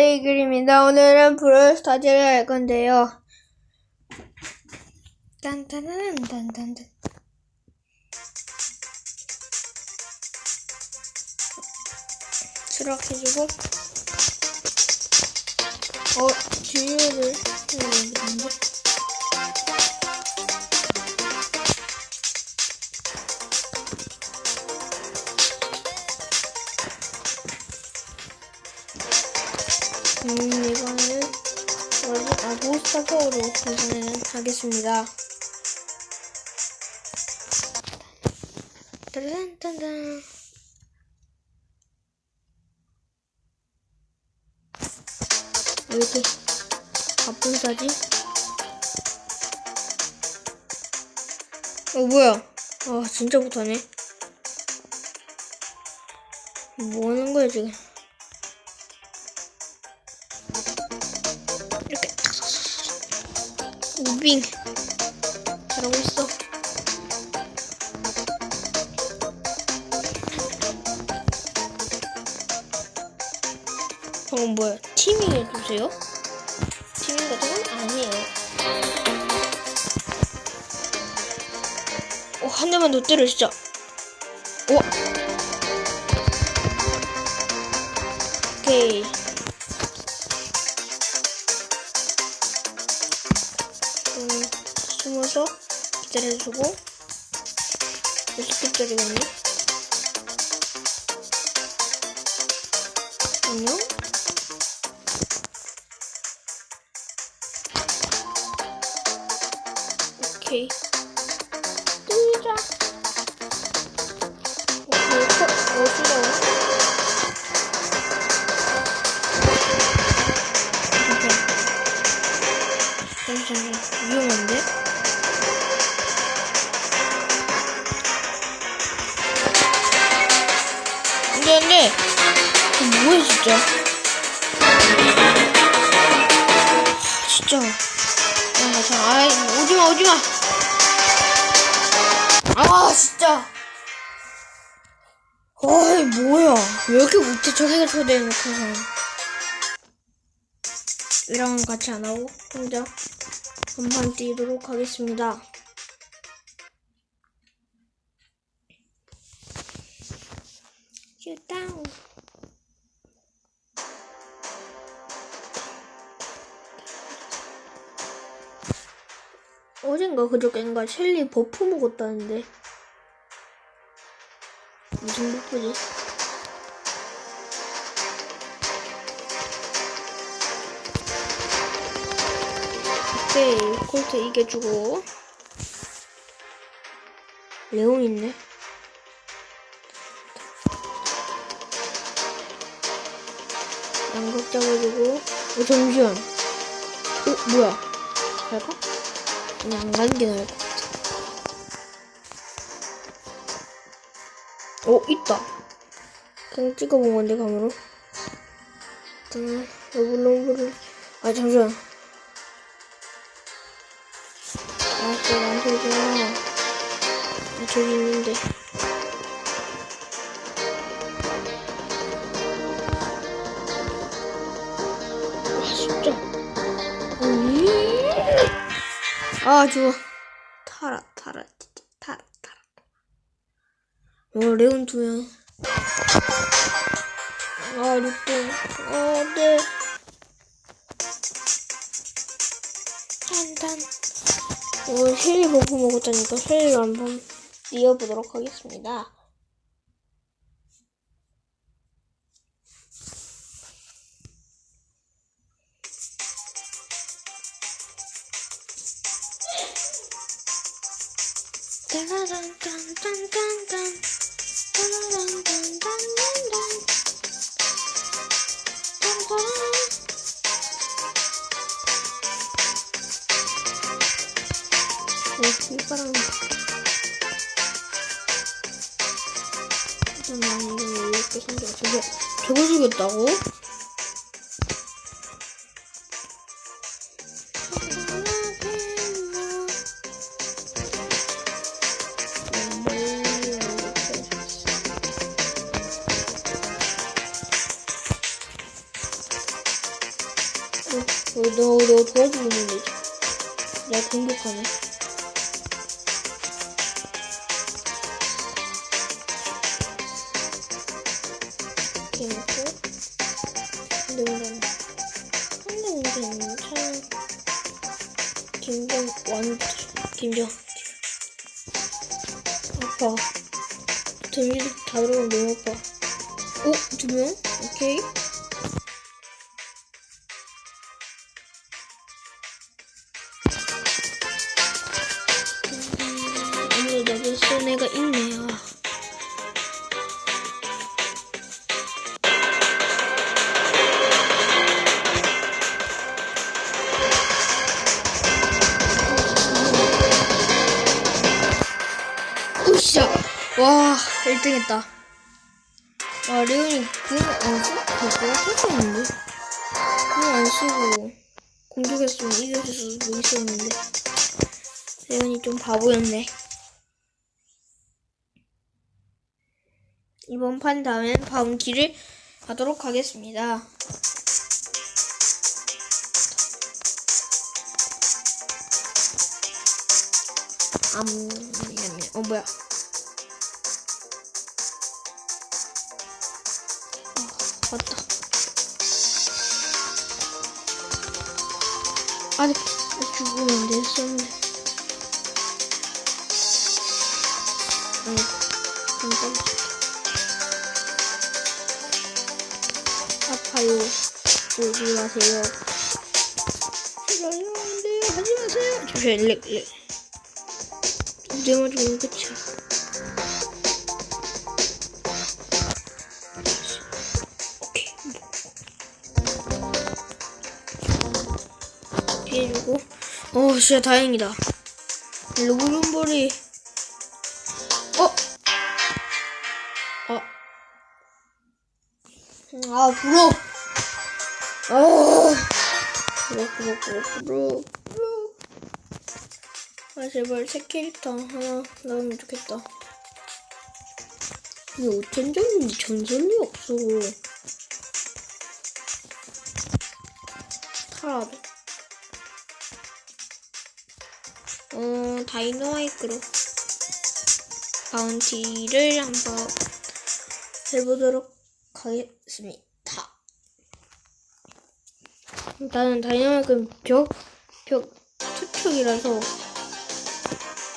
이글입니다. 오늘은 브롤스타즈를 할 건데요. 딴딴딴딴딴딴 수락해주고 어, 되는데 하겠습니다. 따란딴딴. 왜 이렇게 바쁜 사지? 어, 뭐야? 아, 진짜 못하네. 뭐 하는 거야, 지금? 우빙. 잘하고 있어. 방금 뭐야? 티밍 해주세요? 티밍 같은 건 아니에요. 어, 한 대만 더 때려 진짜 오 오케이 숨어서 기다려주고 몇 스킵짜리겠니? 안녕? 오케이 뭐야 진짜? 하, 진짜. 아, 자, 아이 오지마 오지마. 아 진짜. 어이 뭐야. 왜 이렇게 못해 저기가 초대해놓고서. 이랑 같이 안 하고 혼자? 한판 뛰도록 하겠습니다. 어젠가 그저께인가 셸리 버프 먹었다는데. 무슨 버프지? 오케이 콜트 이겨주고. 레온 있네. 양각 잡아주고. 어 잠시만. 어 뭐야? 갈까? 아니 안 가는 게 나을 것 같아. 어 있다. 그냥 찍어본 건데 감으로. 일단 러블러블을 아 잠시만. 알았어, 남자잖아. 아, 저기 있는데. 아, 좋아. 타라, 타라, 진짜. 타라, 타라. 어, 레온 두 명. 아, 루똥. 아, 네. 짠짠. 오늘 쉘리 버프 먹었다니까 쉘리로 한번 이어보도록 하겠습니다. 이거랑 난 이거 왜 이렇게 생겨 저거 저거 죽였다고? 너, 너 도와주고 있는데. 내가 공격하네. 이렇게. 근데 오늘 한대는 괜찮. 김정, 완, 김정. 아파. 데미지 다 들어가면 너무 아파. 오, 두 명? 오케이. 손해가 있네요. 으쌰! 와, 1등 했다. 와, 레온이 궁안 쓰고, 그거 쓸수 있는데? 궁안 쓰고, 공격했으면 이겼을 수도 있었는데. 레온이 좀 바보였네. 이번 판 다음엔 바운티를 하도록 하겠습니다. 암, 미안해. 어, 뭐야. 아, 맞다. 아니, 죽으면 됐었는데. 아니, 잠깐. 아 파요. 오지 마세요. 싫어요. 안 돼요. 하지 마세요. 잠시만, 렉, 렉. 이제 맞으면 끝이야. 피해주고. 어, 진짜 다행이다. 로블rum볼이 부러. 부러. 아, 제발 새 캐릭터 하나 나오면 좋겠다. 이게 어쩐지 전설이 없어. 타라도. 어, 다이노마이크로 바운티를 한번 해보도록 하겠습니다. 일단은 다이노마이크는 벽, 벽 투척이라서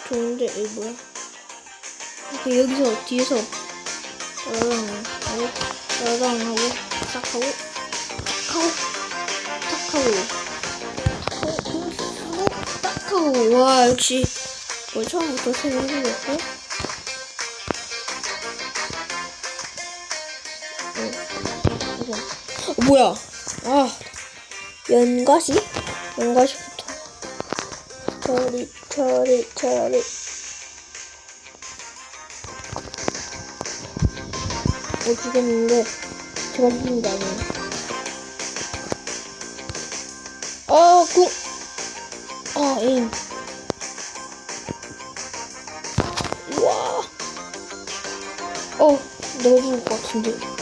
좋은데, 이 뭐야? 이렇게 여기서 뒤에서 따라랑 하고, 따라랑 하고, 딱 하고, 딱 하고, 딱 하고, 딱 하고, 딱 하고, 와, 역시, 뭐 처음부터 생각했고, 어, 뭐야? 아, 연가시? 연가시부터. 처리, 처리, 처리. 어, 죽였는데, 제가 죽인 게 아니에요. 아, 구, 아, 에임. 우와. 어, 내가 죽을 것 같은데.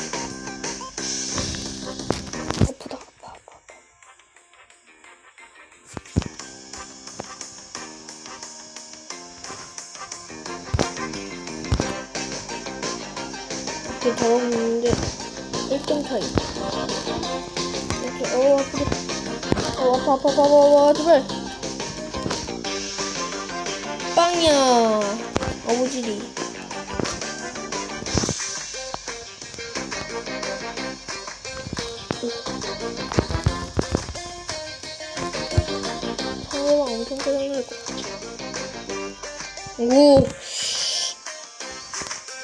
이렇게 잡아먹는데 1점 차이. 이렇게 어 아프다. 어 아파 아파 아파 아파 제발. 빵이야. 아버지리. 상어가 엄청 짜증날 것 같아. 오.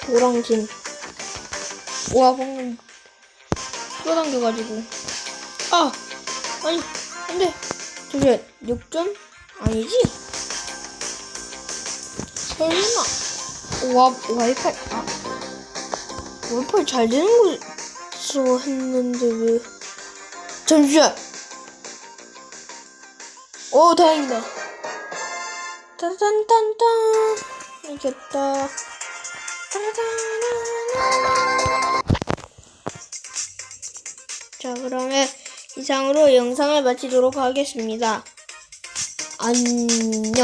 도랑진. 와, 방금 끌어당겨가지고. 아! 아니, 안 돼. 저게, 6점? 아니지? 설마. 와, 와이파이, 아. 와이파이 잘 되는 거서 했는데 왜. 잠시만! 오, 다행이다. 따단단단. 이겼다. 따다라라. 자, 그러면 이상으로 영상을 마치도록 하겠습니다. 안녕.